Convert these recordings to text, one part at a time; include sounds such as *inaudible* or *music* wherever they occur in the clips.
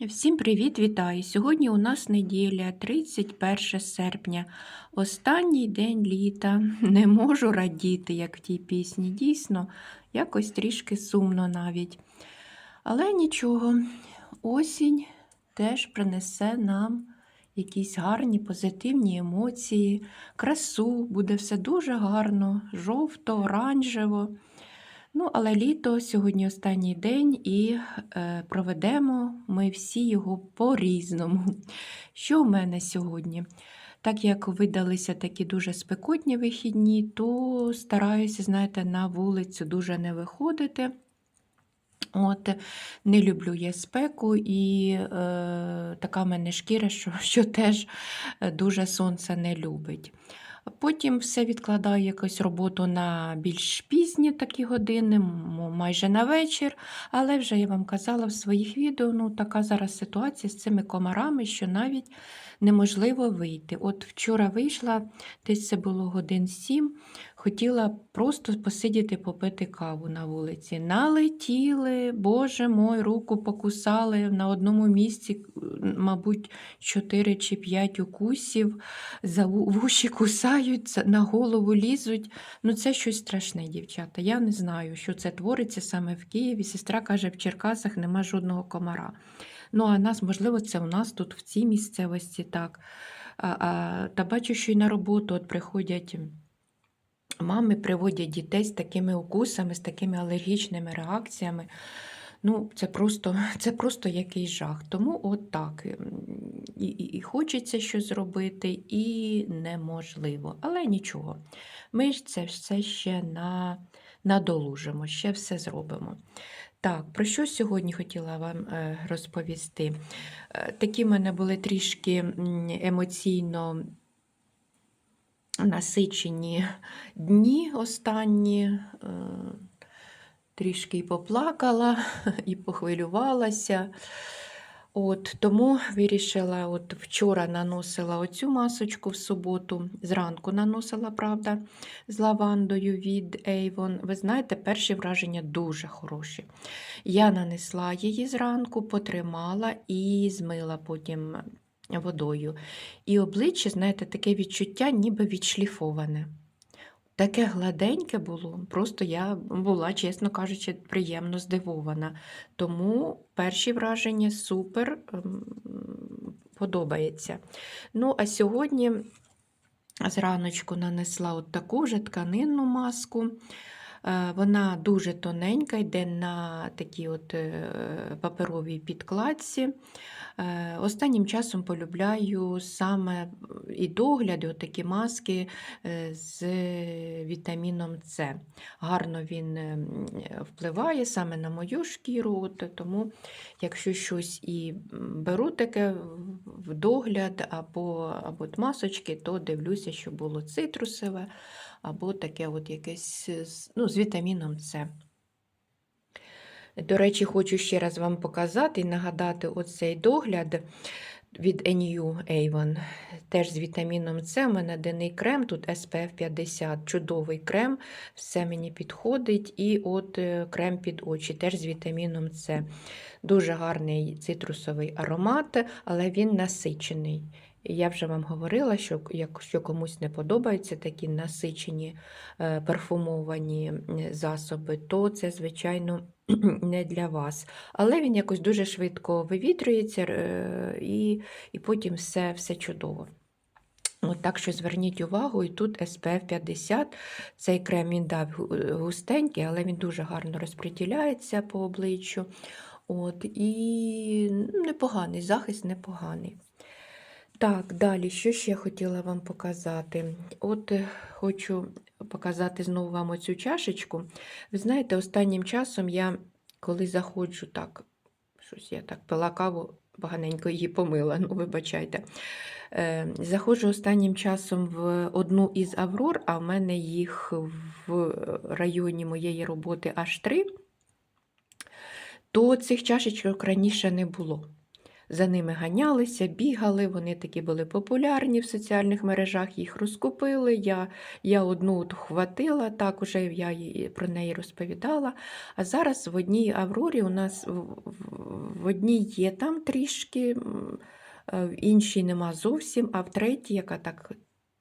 Всім привіт, вітаю! Сьогодні у нас неділя, 31 серпня, останній день літа. *laughs* Не можу радіти, як в тій пісні. Дійсно, якось трішки сумно навіть. Але нічого, осінь теж принесе нам якісь гарні позитивні емоції, красу, буде все дуже гарно, жовто, оранжево. Ну, але літо сьогодні останній день і е, проведемо ми всі його по-різному. *laughs* Що в мене сьогодні? Так як видалися такі дуже спекотні вихідні, то стараюся, знаєте, на вулицю дуже не виходити. От, Не люблю я спеку, і е, така в мене шкіра, що, *laughs* що теж дуже сонце не любить. Потім все відкладаю якусь роботу на більш пізні такі години, майже на вечір. Але вже я вам казала в своїх відео, ну така зараз ситуація з цими комарами, що навіть неможливо вийти. От вчора вийшла, десь це було годин сім, хотіла просто посидіти, попити каву на вулиці. Налетіли, боже мой, руку покусали на одному місці, мабуть, 4 чи 5 укусів, за вуші кусаються, на голову лізуть. Ну, це щось страшне, дівчата. Я не знаю, що це твориться саме в Києві. Сестра каже, в Черкасах нема жодного комара. Ну, а нас, можливо, це у нас тут в цій місцевості так. А, а, Та бачу, що й на роботу от приходять. Мами приводять дітей з такими укусами, з такими алергічними реакціями. Ну, Це просто *laughs* це просто якийсь жах. Тому от так. І, і, і хочеться щось зробити, і неможливо. Але нічого. Ми ж це все ще на, надолужимо, ще все зробимо. Так, про що сьогодні хотіла вам е, розповісти? Е, такі в мене були трішки емоційно насичені дні останні, е, трішки і поплакала, *laughs* і похвилювалася. От, Тому вирішила, от вчора наносила оцю масочку в суботу, зранку наносила, правда, з лавандою від Avon. Ви знаєте, перші враження дуже хороші. Я нанесла її зранку, потримала і змила потім водою. І обличчя, знаєте, таке відчуття, ніби відшліфоване. Таке гладеньке було, просто я була, чесно кажучи, приємно здивована. Тому перші враження супер ем, подобається. Ну, а сьогодні зраночку нанесла от таку вже тканинну маску. Е, вона дуже тоненька, йде на такій от е, паперовій підкладці. Е, останнім часом полюбляю саме і догляди, от такі маски з вітаміном С. Гарно він впливає саме на мою шкіру, от, тому якщо щось і беру таке в догляд або, або масочки, то дивлюся, що було цитрусове або таке от якесь ну, з вітаміном С. До речі, хочу ще раз вам показати і нагадати оцей догляд від NU Avon. Теж з вітаміном С. У мене денний крем, тут SPF 50, чудовий крем, все мені підходить. І от е, крем під очі, теж з вітаміном С. Дуже гарний цитрусовий аромат, але він насичений. Я вже вам говорила, що якщо комусь не подобаються такі насичені е, парфумовані засоби, то це, звичайно, *clears throat* не для вас. Але він якось дуже швидко вивітрюється е, і і потім все все чудово. От Так що зверніть увагу, і тут SPF 50, цей крем він дав густенький, але він дуже гарно розподіляється по обличчю. От, І непоганий захист непоганий. Так, далі, що ще хотіла вам показати? От е, хочу показати знову вам оцю чашечку. Ви знаєте, останнім часом я, коли заходжу так, щось я так пила каву, поганенько її помила, *laughs* ну, вибачайте. Е, Заходжу останнім часом в одну із Аврор, а в мене їх в районі моєї роботи аж три, то цих чашечок раніше не було. За ними ганялися, бігали, вони такі були популярні в соціальних мережах, їх розкупили. Я, я одну от хватила, так уже я її, про неї розповідала. А зараз в одній Аврорі у нас в, одній є там трішки, е, в іншій нема зовсім, а в третій, яка так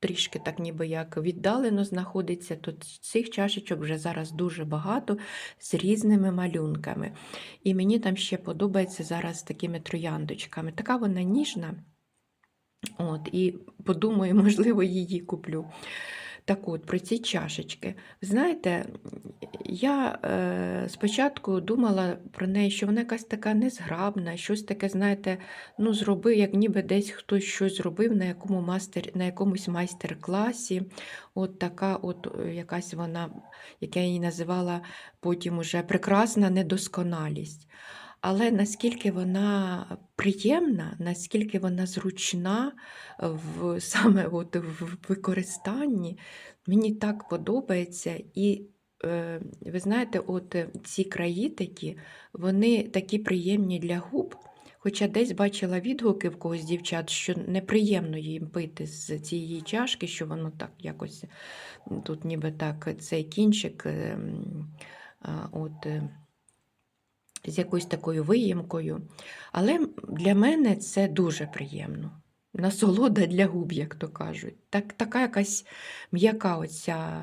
трішки так ніби як віддалено знаходиться, то цих чашечок вже зараз дуже багато з різними малюнками. І мені там ще подобається зараз такими трояндочками. Така вона ніжна. От, і подумаю, *laughs* можливо, її куплю. Так от, про ці чашечки. Знаєте, я е, спочатку думала про неї, що вона якась така незграбна, щось таке, знаєте, ну, зробив, як ніби десь хтось щось зробив на, якому мастер, на якомусь майстер-класі. От така от е, якась вона, як я її називала потім уже прекрасна недосконалість. Але наскільки вона приємна, наскільки вона зручна в, *laughs* саме от в використанні, мені так подобається. І е, ви знаєте, от е, ці краї такі, вони такі приємні для губ. Хоча десь бачила відгуки в когось дівчат, що неприємно їм пити з цієї чашки, що воно так якось тут ніби так цей кінчик. е, м, а, от, е, з якоюсь такою виємкою. Але для мене це дуже приємно. Насолода для губ, як то кажуть. Так, така якась м'яка оця,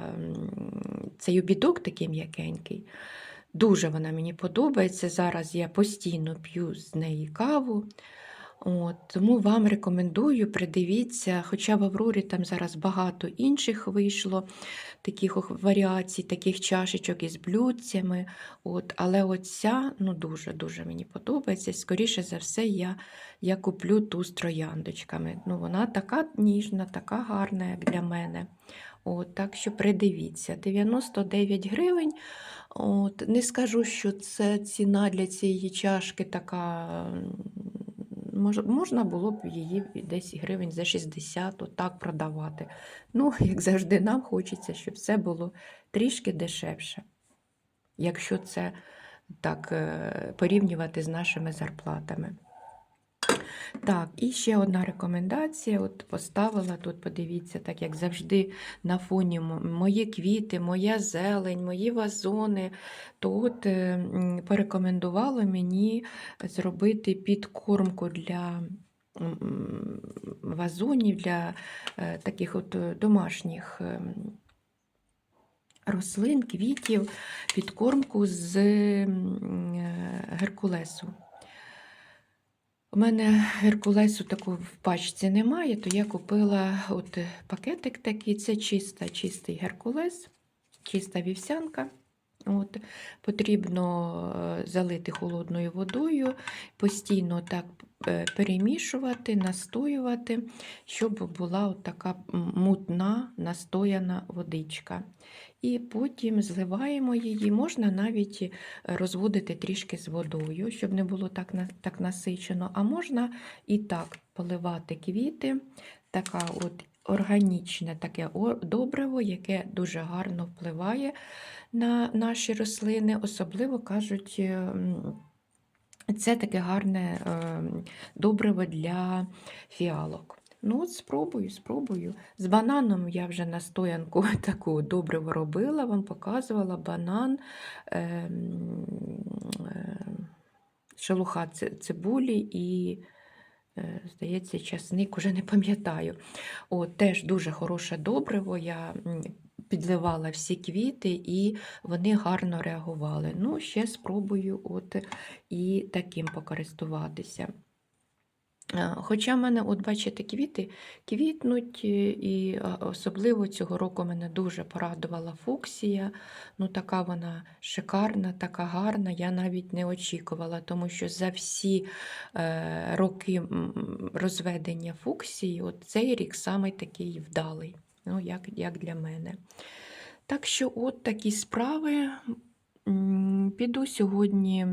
цей обідок такий м'якенький. Дуже вона мені подобається. Зараз я постійно п'ю з неї каву. От, тому вам рекомендую, придивіться, хоча в Аврорі там зараз багато інших вийшло, таких варіацій, таких чашечок із блюдцями. От, але оця ну, дуже-дуже мені подобається. Скоріше за все, я, я куплю ту з трояндочками. Ну, вона така ніжна, така гарна, як для мене. От, так що придивіться, 99 гривень. От, не скажу, що це ціна для цієї чашки така. Можна було б її десь гривень за 60 отак продавати. Ну, *laughs* як завжди, нам хочеться, щоб все було трішки дешевше. Якщо це так е, порівнювати з нашими зарплатами. Так, і ще одна рекомендація. От поставила тут, подивіться, так як завжди на фоні мої квіти, моя зелень, мої вазони. То от е, м, порекомендувало мені зробити підкормку для вазонів, для е, таких от е, домашніх. Рослин, квітів, підкормку з геркулесу. У мене геркулесу таку в пачці немає, то я купила от пакетик такий, це чиста, чистий геркулес, чиста вівсянка. От, потрібно е, залити холодною водою, постійно так е, перемішувати, настоювати, щоб була от така мутна настояна водичка. І потім зливаємо її, можна навіть розводити трішки з водою, щоб не було так, так насичено, а можна і так поливати квіти, така от органічне таке добриво, яке дуже гарно впливає на наші рослини, особливо кажуть. ем, Це таке гарне ем, добриво для фіалок. Ну, от спробую, спробую. З бананом я вже настоянку *laughs* таку добриво робила, вам показувала банан, ем, шелуха цибулі і, е, здається, часник, уже не пам'ятаю. О, теж дуже хороше добриво. Я підливала всі квіти, і вони гарно реагували. Ну, ще спробую от і таким покористуватися. Е, Хоча в мене, от бачите, квіти квітнуть, е, і особливо цього року мене дуже порадувала фуксія. Ну, така вона шикарна, така гарна. Я навіть не очікувала, тому що за всі е, роки розведення фуксії, от цей рік саме такий вдалий, ну, як, як для мене. Так що, от такі справи. Піду сьогодні,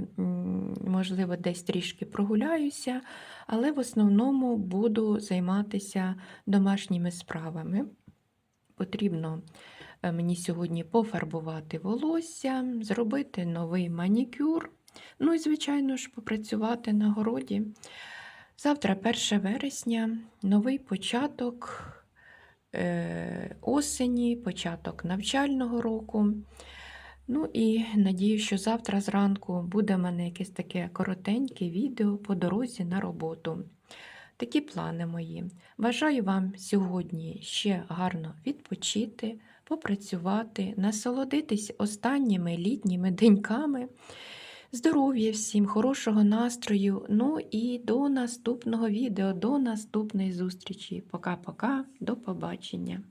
можливо, десь трішки прогуляюся, але в основному буду займатися домашніми справами. Потрібно е, мені сьогодні пофарбувати волосся, зробити новий манікюр. Ну і, звичайно ж, попрацювати на городі. Завтра 1 вересня, новий початок е, осені, початок навчального року. Ну і надію, що завтра зранку буде в мене якесь таке коротеньке відео по дорозі на роботу. Такі плани мої. Бажаю вам сьогодні ще гарно відпочити, попрацювати, насолодитись останніми літніми деньками. Здоров'я всім, хорошого настрою. Ну і до наступного відео, до наступної зустрічі. Пока-пока, до побачення.